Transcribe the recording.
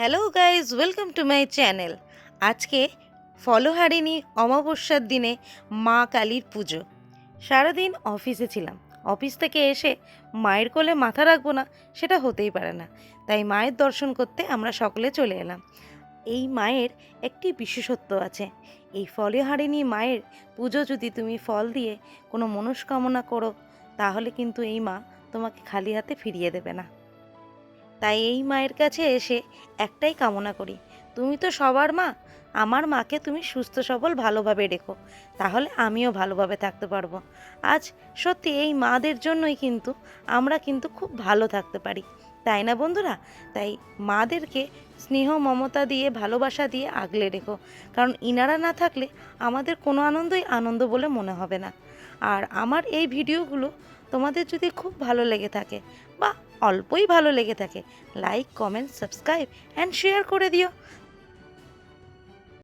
Hello guys welcome to my channel আজকে ফলহারিণী অমাবস্যার দিনে মা কালীর পুজো। সারাদিন অফিসে ছিলাম। অফিস থেকে এসে মায়ের কোলে মাথা রাখব না, সেটা হতেই পারে না। তাই মায়ের দর্শন করতে আমরা সকলে চলে এলাম। এই মায়ের একটি বিশেষত্ব আছে। এই ফলহারিণী মায়ের পুজো যদি তুমি ফল দিয়ে কোনো মনস্কামনা করো, তাহলে কিন্তু এই মা তোমাকে খালি হাতে ফিরিয়ে দেবে না। তাই এই মায়ের কাছে এসে একটাই কামনা করি। তুমি তো সবার মা আমার মাকে তুমি সুস্থ, সবল, ভালোভাবে রেখো। তাহলে আমিও ভালোভাবে থাকতে পারব। আজ সত্যি এই মাদের জন্যই কিন্তু আমরা কিন্তু খুব ভালো থাকতে পারি। তাই না বন্ধুরা? তাই মাদেরকে স্নেহ, মমতা দিয়ে, ভালোবাসা দিয়ে আগলে রেখো। কারণ ইনারা না থাকলে আমাদের কোনো আনন্দই আনন্দ বলে মনে হবে না। আর আমার এই ভিডিওগুলো তোমাদের যদি খুব ভালো লেগে থাকে বা অল্পই ভালো লেগে থাকে like comment subscribe and share করে দিও।